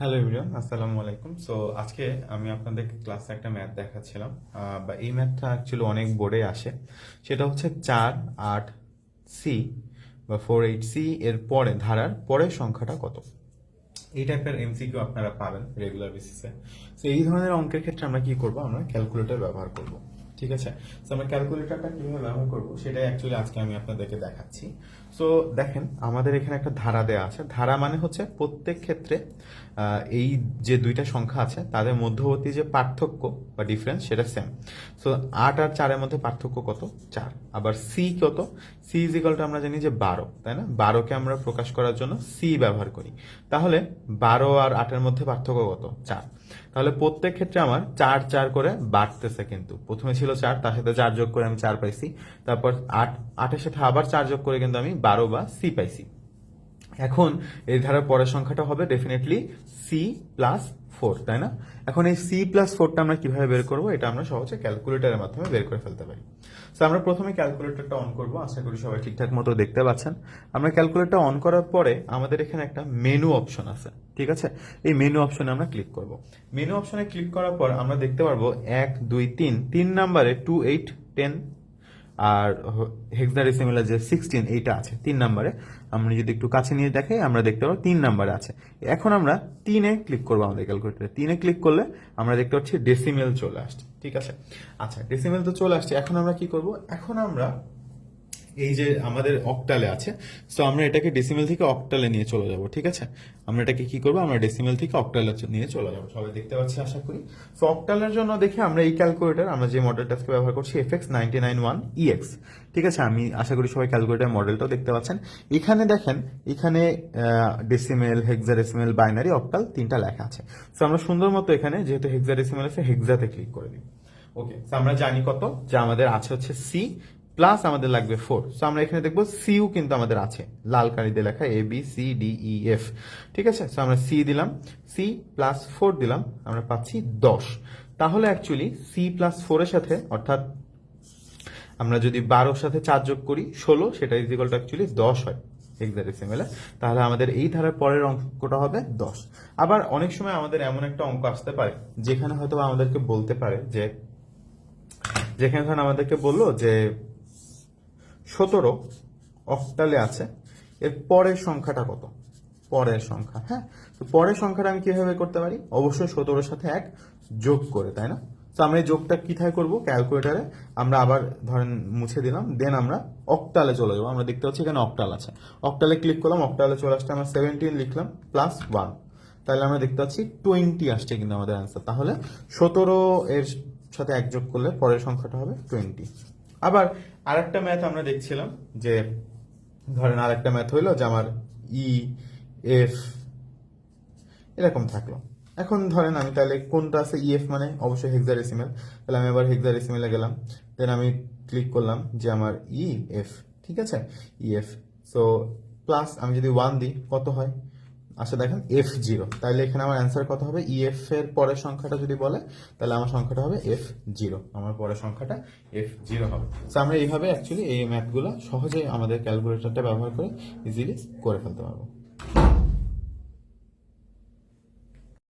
Hello everyone আসসালামু আলাইকুম so আজকে আমি আপনাদেরকে ক্লাসে একটা ম্যাথ দেখাচ্ছিলাম। বা এই ম্যাথটা অ্যাকচুয়ালি অনেক বোর্ডে আসে। সেটা হচ্ছে চার আট সি বা ফোর এইট সি এর পরে ধারার পরের সংখ্যাটা কত? এই টাইপের এমসিকিউ আপনারা পাবেন রেগুলার বেসিসে সো এই ধরনের অঙ্কের ক্ষেত্রে আমরা কি করব? আমরা ক্যালকুলেটর ব্যবহার করব। ঠিক আছে? তো আমরা ক্যালকুলেটরটা কীভাবে ব্যবহার করব, সেটাই অ্যাকচুয়ালি আজকে আমি আপনাদেরকে দেখাচ্ছি। সো দেখেন, আমাদের এখানে একটা ধারা দেওয়া আছে। ধারা মানে হচ্ছে প্রত্যেক ক্ষেত্রে এই যে দুইটা সংখ্যা আছে, তাদের মধ্যবর্তী যে পার্থক্য বা ডিফারেন্স সেটা সেম সো আট আর চারের মধ্যে পার্থক্য কত? চার। আবার সি কত? সি ইজিকালটা আমরা জানি যে বারো, তাই না? বারোকে আমরা প্রকাশ করার জন্য সি ব্যবহার করি। তাহলে, বারো আর আটের মধ্যে পার্থক্য কত? চার। তাহলে প্রত্যেক ক্ষেত্রে আমার চার চার করে বাড়তেছে কিন্তু। প্রথমে ছিল চার, তার সাথে চার যোগ করে আমি চার পাইছি। তারপর আট, আটের সাথে আবার চার যোগ করে কিন্তু আমি বারো বা সি পাইছি। এখন এই ধারার পরের সংখ্যাটা হবে ডেফিনেটলি সি প্লাস ফোর তাই না? এখন এই সি প্লাস ফোরটা আমরা কীভাবে বের করব, এটা আমরা সহজে ক্যালকুলেটারের মাধ্যমে বের করে ফেলতে পারি। তো আমরা প্রথমে ক্যালকুলেটরটা অন করব, আশা করি সবাই ঠিকঠাক মতো দেখতে পাচ্ছেন। আমরা ক্যালকুলেটর অন করার পরে আমাদের এখানে একটা মেনু অপশন আছে, ঠিক আছে? এই মেনু অপশনে আমরা ক্লিক করব। মেনু অপশনে ক্লিক করার পর আমরা দেখতে পারব এক, দুই, তিন তিন নাম্বারে টু এইট টেন আর হেক্সাডেসিমেলার যে সিক্সটিন এইটা আছে, তিন নাম্বারে। আমরা যদি একটু কাছে নিয়ে দেখাই, আমরা দেখতে পাবো তিন নাম্বারে আছে। এখন আমরা তিনে ক্লিক করব আমাদের ক্যালকুলেটারে তিনে ক্লিক করলে আমরা দেখতে পাচ্ছি ডেসিমেল চলে আসছে। ঠিক আছে? আচ্ছা ডেসিমেল তো চলে আসছে। এখন আমরা কি করব? এখন আমরা এই যে আমাদের অক্টালে আছে সো আমরা এটাকে ডেসিমেল থেকে অক্টালে নিয়ে চলে যাব, ঠিক আছে? আমরা এটাকে কি করব? আমরা ডেসিমেল থেকে অক্টালে নিয়ে চলে যাব, সবাই দেখতে পাচ্ছি আশা করি। সো অক্টালের জন্য দেখি আমরা এই ক্যালকুলেটার আমরা যে মডেলটা আজকে ব্যবহার করছি F X ninety nine one EX ঠিক আছে? আমি আশা করি সবাই ক্যালকুলেটার মডেলটাও দেখতে পাচ্ছেন। এখানে দেখেন, এখানে ডেসিমেল হেক্সাডেসিমেল বাইনারি অক্টাল তিনটা লেখা আছে। সো আমরা সুন্দর মতো এখানে, যেহেতু হেক্সাডেসিমেল আছে হেক্সাতে ক্লিক করে দিই। ওকে আমরা জানি কত? যে আমাদের আছে হচ্ছে সি প্লাস আমাদের লাগবে ফোর সো আমরা এখানে দেখব সিও কিন্তু আমাদের আছে। লাল কালিতে লেখা A B C D E F ঠিক আছে? সো আমরা সি দিলাম। সি প্লাস ফোর দিলাম। আমরা পাচ্ছি দশ। তাহলে অ্যাকচুয়ালি সি প্লাস ফোরের সাথে, অর্থাৎ আমরা যদি বারোর সাথে চার যোগ করি, ষোলো, সেটা ইজিকলটা অ্যাকচুয়ালি দশ হয়। তাহলে আমাদের এই ধারার পরের অঙ্কটা হবে দশ। আবার অনেক সময় আমাদের এমন একটা অঙ্ক আসতে পারে, যেখানে হয়তো আমাদেরকে বলতে পারে যে, যেখানে আমাদেরকে বলল যে সতেরো অক্টালে আছে। এর পরের সংখ্যাটা কত? পরের সংখ্যা হ্যাঁ? তো পরের সংখ্যাটা আমি কীভাবে করতে পারি? অবশ্যই সতেরোর সাথে এক যোগ করে, তাই না? তো আমরা এই যোগটা কিথায় করব? ক্যালকুলেটারে আমরা আবার ধরেন মুছে দিলাম দেন আমরা অক্টালে চলে যাব। আমরা দেখতে পাচ্ছি এখানে অক্টাল আছে। অক্টালে ক্লিক করলাম অক্টালে চলে আসতে আমরা সেভেন্টিন লিখলাম প্লাস ওয়ান তাহলে আমরা দেখতে পাচ্ছি টোয়েন্টি আসছে কিন্তু আমাদের অ্যান্সার তাহলে সতেরো এর সাথে এক যোগ করলে পরের সংখ্যাটা হবে টোয়েন্টি আবার আরেকটা ম্যাথ আমরা দেখছিলাম যে, ধরেন আরেকটা ম্যাথ হইল যে আমার ই এফ এরকম থাকল। এখন ধরেন আমি তাহলে কোনটা আছে ইএফ মানে? অবশ্যই হেক্সাডেসিমেল তাহলে আমি আবার হেক্সাডেসিমেলে গেলাম। দেন আমি ক্লিক করলাম যে আমার ই এফ ঠিক আছে? ইএফ সো প্লাস আমি যদি ওয়ান দিই, কত হয়? আচ্ছা দেখেন এফ জিরো তাহলে এখানে আমার অ্যান্সার কত হবে? ইএফ এর পরের সংখ্যাটা যদি বলে তাহলে আমার সংখ্যাটা হবে এফ জিরো আমার পরের সংখ্যাটা এফ জিরো হবে। তো আমরা এইভাবে অ্যাকচুয়ালি এই ম্যাথগুলো সহজেই আমাদের ক্যালকুলেটরটা ব্যবহার করে ইজিলি করে ফেলতে পারব।